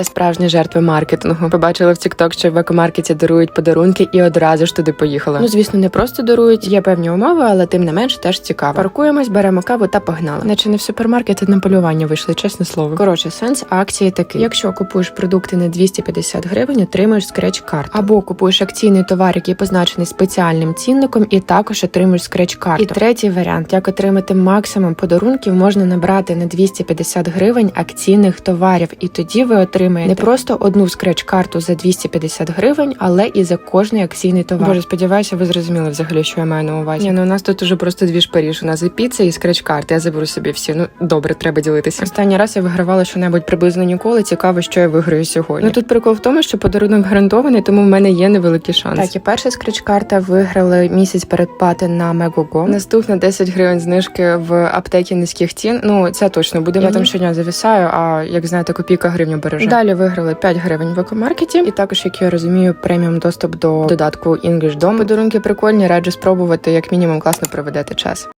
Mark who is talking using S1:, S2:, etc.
S1: Я справжня жертва маркетингу. Побачила в TikTok, що в екомаркеті дарують подарунки, і одразу ж туди поїхала. Ну звісно, не просто дарують, є певні умови, але тим не менш теж цікаво. Паркуємось, беремо каву та погнали. Наче не в супермаркет, а на полювання вийшли, чесне слово. Коротше, сенс акції такий: якщо купуєш продукти на 250 гривень, отримуєш скреч карту або купуєш акційний товар, який позначений спеціальним цінником, і також отримуєш скреч карту. І третій варіант, як отримати максимум подарунків, можна набрати на 250 гривень акційних товарів, і тоді ви отримаєте не просто одну скреч карту за 250 гривень, але і за кожний акційний товар. Боже, сподіваюся, ви зрозуміли взагалі, що я маю на увазі. Ні, ну у нас тут уже просто дві ж Паріж. У нас і піца, і скреч карти. Я заберу собі всі. Ну добре, треба ділитися. Останній раз я вигравала що-небудь приблизно ніколи. Цікаво, що я виграю сьогодні. Ну тут прикол в тому, що подарунок гарантований, тому в мене є невеликий шанс. Так, і перша скреч карта виграли місяць перед пати на Мегого. Наступна 10 гривень знижки в аптекі низьких цін. Ну це точно буде. Я там щодня завісаю. А як знаєте, копійка гривню береже. Далі виграли 5 гривень в екомаркеті. І також, як я розумію, преміум доступ до додатку English Dom. Подарунки прикольні, раджу спробувати, як мінімум класно проведете час.